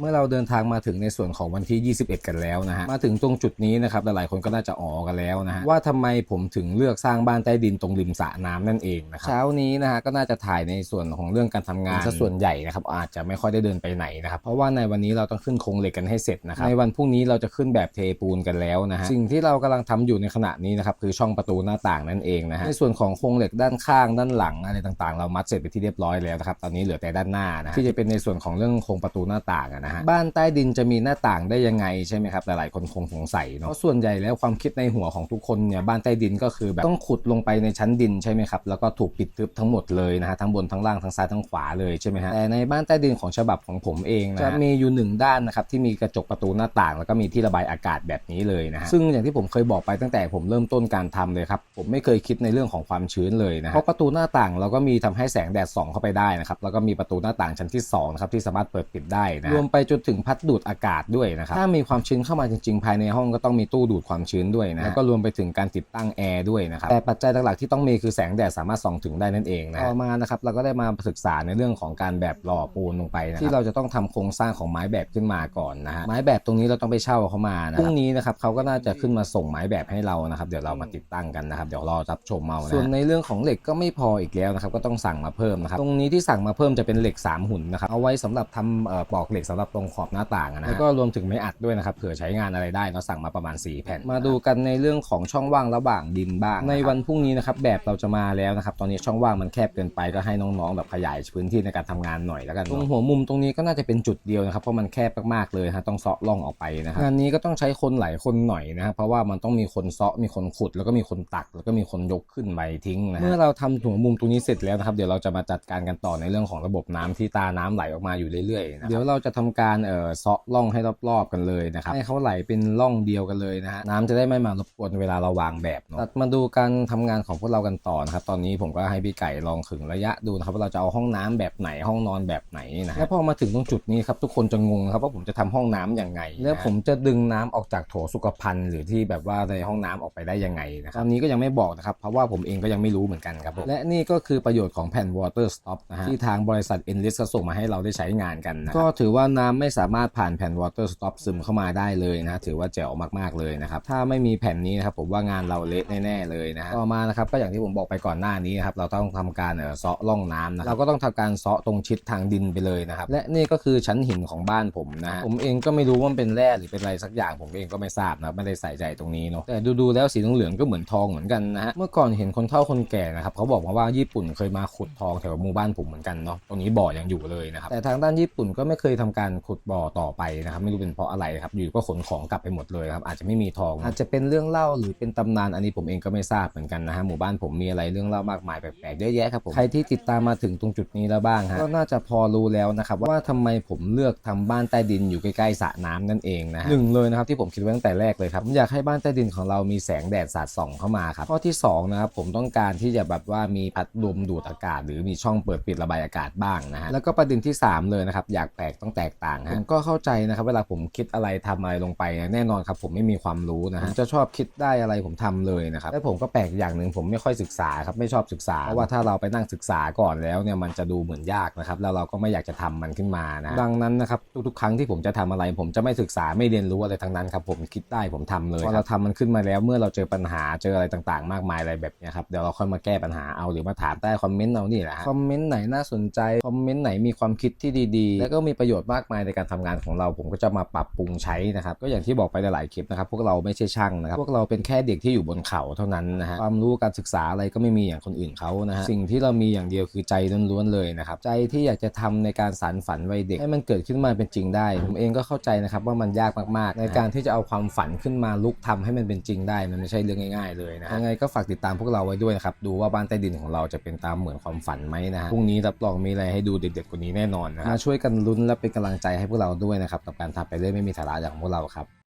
เมื่อเราเดินทางมาถึงในส่วนของวันที่ 21 กันแล้วนะฮะมาถึงตรงจุดนี้นะครับหลายๆคนก็น่าจะอ๋อกันแล้วนะฮะว่าทำไมผมถึงเลือกสร้างบ้านใต้ดินตรงริมสระน้ำนั่นเองนะครับเช้านี้นะฮะก็น่าจะถ่ายในส่วนของเรื่องการทำงานซะส่วนใหญ่นะครับอาจจะไม่ค่อยได้เดินไปไหนนะครับเพราะว่าในวันนี้เราต้องขึ้นโครงเหล็กกันให้เสร็จนะครับในวันพรุ่งนี้เราจะขึ้นแบบเทปูนกันแล้วนะฮะสิ่งที่เรากำลังทำอยู่ในขณะนี้นะครับคือช่องประตูหน้าต่างนั่นเองนะฮะในส่วนของโครงเหล็กด้านข้างด้านหลังอะไรต่างๆ เรามัดเสร็จไปที่เรียบร้อยแล้วนะครับตอนนี้เหลือแต่ด้านหน้านะฮะที่จะเป็นในส่วนของเรื่องโครงประตูหน้าต่างอะนะฮะบ้านใต้ดินจะมีหน้าต่างได้ยังไงใช่ไหมครับหลายๆคนคงสงสัยเนาะเพราะส่วนใหญ่แล้วความคิดในหัวของทุกคนเนี่ยบ้านใต้ดินก็คือแบบต้องขุดลงไปในชั้นดินใช่ไหมครับแล้วก็ถูกปิดทึบทั้งหมดเลยนะฮะทั้งบนทั้งล่างทั้งซ้ายทั้งขวาเลยใช่ไหมฮะแต่ในบ้านใต้ดินของฉบับของผมเองนะจะมีอยู่หนึ่งด้านนะครับที่มีกระจกประตูหน้าต่าง แล้วก็มีที่ระบายอากาศแบบนี้เลยนะฮะซึ่งอย่างที่ผมเคยบอกไปตั้งแต่ผมเริ่มต้นการทำเลยครับผมไม่เคยคิดในเรื่องของความชื้นเลยนะเพราะประตูหน้าต่างเราก็มีทำให้แสงแดดส่องเข้าไปได้นะครับแล้วก็มีประตูหน้าต่างชั้นที่สองนะครับที่สามารถเปิดปิดได้นะรวมไปจนถึงพัดดูดอากาศด้วยนะครับ ถ้ามีความชื้นเข้ามาจริงๆ ภายในห้องก็ต้องมีตู้ดูดความชื้นด้วยนะ แล้วก็รวมไปถึงการติดตั้งแอร์ด้วยนะครับ แต่ปัจจัยหลักๆที่ต้องมีคือแสงแดดสามารถส่องถึงได้นั่นเองนะ ต่อมานะครับเราก็ได้มาศึกษาในเรื่องของการแบบหล่อปูนลงไปนะครับที่เราจะต้องทำโครงสร้างของไม้แบบขึ้นมาก่อนนะฮะ ไม้แบบตรงนี้เราต้องไปเช่าเขามานะพรุ่งนี้นะครับเขาก็น่าจะขึ้นมาส่งไม้แบบให้เรานะครับ เดี๋ยวเรามาติดตั้งกันนะครับ เดี๋ยวรอรับชมเอานะส่วนในเรื่องของเหล็กก็ไม่พออีกแล้วนะครับ ก็ต้องสั่งมาเพิ่มนะครับ ตรงนี้ที่สั่งมาเพิ่มจะเป็นเหล็ก 3 หุ่นนะครับ เอาไว้สำหรับทำเอ่อปลอกเหล็กสำหรับตรงขอบหน้าต่างอะนะแล้วก็รวมถึงไม้อัดด้วยนะครับเผื่อใช้งานอะไรได้เราสั่งมาประมาณ 4 แผ่น มาดูกันในเรื่องของช่องว่างระหว่างดินบ้าง ในวันพรุ่งนี้นะครับแบบเราจะมาแล้วนะครับตอนนี้ช่องว่างมันแคบเกินไปก็ให้น้องๆแบบขยายพื้นที่ในการทำงานหน่อยแล้วกันตรงหัวมุมตรงนี้ก็น่าจะเป็นจุดเดียวนะครับเพราะมันแคบมากๆเลยฮะต้องเซาะล่องออกไปนะครับงานนี้ก็ต้องใช้คนหลายคนหน่อยนะครับเพราะว่ามันต้องมีคนเซาะมีคนขุด แล้วก็มีคนตัก แล้วก็มีคนยกขึ้นไปทิ้งนะฮะเมื่อเราทำหัวมุมตรงนี้เสร็จแล้วนะครับเดี๋ยวเราจะมาจัดการกันต่อในเรื่องของระบบน้ำที่ตาน้ำไหลออกมาอยู่เรื่อยๆนะเดี๋ยวเราจะทำการเอ่อเซาะล่องให้รอบๆกันเลยนะครับให้เขาไหลเป็นร่องเดียวกันเลยนะฮะน้ำจะได้ไม่มารบกวนเวลาเราวางแบบเนาะตัดมาดูการทำงานของพวกเรากันต่อนะครับตอนนี้ผมก็ให้พี่ไก่ลองขึงระยะดูนะครับว่าเราจะเอาห้องน้ำแบบไหนห้องนอนแบบไหนนะแล้วพอมาถึงตรงจุดนี้ครับทุกคนจะงงครับว่าผมจะทำห้องน้ำยังไง แล้วผมจะดึงน้ำออกจากโถสุขภัณฑ์หรือที่แบบว่าในห้องน้ำออกไปได้ยังไงนะครับตอนนี้ก็ยังไม่บอกนะครับเพราะว่าผมเองก็ยังไม่รู้เหมือนกันครับผมและนี่ก็คือประโยชน์ของแผ่น water stop นะฮะที่ทางบริษัท Enlist ก็ส่งมาให้เราได้ใช้งานกันนะก็ถือว่าน้ำไม่สามารถผ่านแผ่น water stop ซึมเข้ามาได้เลยนะถือว่าแจ๋วมากๆเลยนะครับถ้าไม่มีแผ่นนี้นะครับผมว่างานเราเละแน่ๆเลยนะต่อมานะครับก็อย่างที่ผมบอกไปก่อนหน้านี้นะครับเราต้องทำการเซาะร่องน้ำนะเราก็ต้องทำการเซาะตรงชิดทางดินไปเลยนะครับและนี่ก็คือชั้นหินของบ้านผมนะฮะผมเองก็ไม่รู้ว่ามันเป็นแร่หรือเป็นอะไรสักอย่างผมเองก็ไม่ทราบนะไม่ได้ใส่ใจตรงนี้เนาะแต่ดูๆแล้วสีเหลืองก็เหมือนทองเหมือนกันนะฮะเมื่อก่อนเห็นคนเฒ่าคนแก่นะครับเขาบอกมาว่าญี่ปุ่นเคยมาขุดทองแถวหมู่บ้านผมเหมือนกันเนาะตรงนี้บ่อยังอยู่เลยนะครับแต่ทางด้านญี่ปุ่นก็ไม่เคยทำการขุดบ่อต่อไปนะครับ ไม่รู้เป็นเพราะอะไรครับ อยู่ก็ขนของกลับไปหมดเลยครับ อาจจะไม่มีทอง อาจจะเป็นเรื่องเล่าหรือเป็นตำนานอันนี้ผมเองก็ไม่ทราบเหมือนกันนะฮะหมู่บ้านผมมีอะไรเรื่องเล่ามากมายแปลกๆเยอะแยะครับผมใครที่ติดตามมาถึงตรงจุดนี้แล้วบ้างฮะก็น่าจะพอรู้แล้วนะครับว่าทำไมผมเลือกทำบ้านใต้ดินอยู่ใกล้ๆสระน้ำนั่นเองนะฮะหนึ่งเลยนะครับที่ผมคิดไว้ตั้งแต่แรกเลยครับผมอยากให้บ้านใต้ดินของเรามีแสงแดดสาดส่องเข้ามาครับข้อที่สองนะครับผมต้องการที่จะแบบว่ามีพัดลมดูดอากาศ หรือมีช่องเปิดปิดระบายอากาศบ้างนะฮะแล้วก็ประเด็นที่สามเลยนะครับอยากแปลกต้องแตกต่างฮะผมก็เข้าใจนะครับเวลาผมคิดอะไรทำอะไรลงไปแน่นอนครับผมไม่มีความรู้นะฮะผมจะชอบคิดได้อะไรผมทำเลยนะครับและผมก็แปลกอย่างหนึ่งผมไม่ค่อยศึกษาครับไม่ชอบศึกษาเพราะว่าถ้าเราไปนั่งศึกษาก่อนแล้วเนี่ยมันจะดูเหมือนยากนะครับแล้วเราก็ไม่อยากจะทำมันขึ้นมานะดังนั้นนะครับทุกๆครั้งที่ผมจะทำอะไร ผมจะไม่ศึกษาไม่เรียนรู้อะไรทั้งนั้นครับผมคิดได้ผมทำเลยพอเราทำมันขึ้นมาแล้วเมื่อเราเจอปัญหาเจออะไรต่างๆ มากมายอะไรแบบเนี้ยครับเดี๋ยวเราค่อยมาแก้ปัญหาเอาหรือมาถามใต้คอมเมนต์เอานี่แหละฮะคอมเมนต์ไหนน่าสนใจคอมเมนต์ไหนมีความคิดที่ดีๆ แล้วก็มีประโยชน์มากมายในการทำงานของเรา ผมก็จะมาปรับปรุงใช้นะครับก็อย่างที่บอกไปหลายๆคลิปนะครับพวกเราไม่ใช่ช่างนะครับพวกเราเป็นแค่เด็กที่อยู่บนเขาเท่านั้นนะฮะความรู้การศึกษาอะไรก็ไม่มีอย่างคนอื่นเขานะฮะสิ่งที่เรามีอย่างเดียวคือใจล้วนๆเลยนะครับใจที่อยากจะทำในการสานฝันวัยเด็กให้มันเกิดขึ้นมาเป็นจริงได้ ผมเองก็เข้าใจนะครับว่ามันยากมากๆ ในการที่จะเอาความฝันขึ้นมาลุกทำให้มันเป็นจริงได้มันไม่ใช่เรื่องง่ายๆเลยนะยังไงก็ฝากติดตามพวกเราไว้ด้วยนะครับดูว่าบ้านใต้ดินของเราจะเป็นตามเหมือนความฝันไหมนะฮะพรุ่งนี้รับรองมีอะไรให้ดูเด็ดๆกว่านี้แน่นอนนะมาช่วยกันลุ้นและเป็นกำลังใจให้พวกเราด้วยนะครับกับการทำไปเรื่อยไม่มีสาระอย่างพวกเราครับ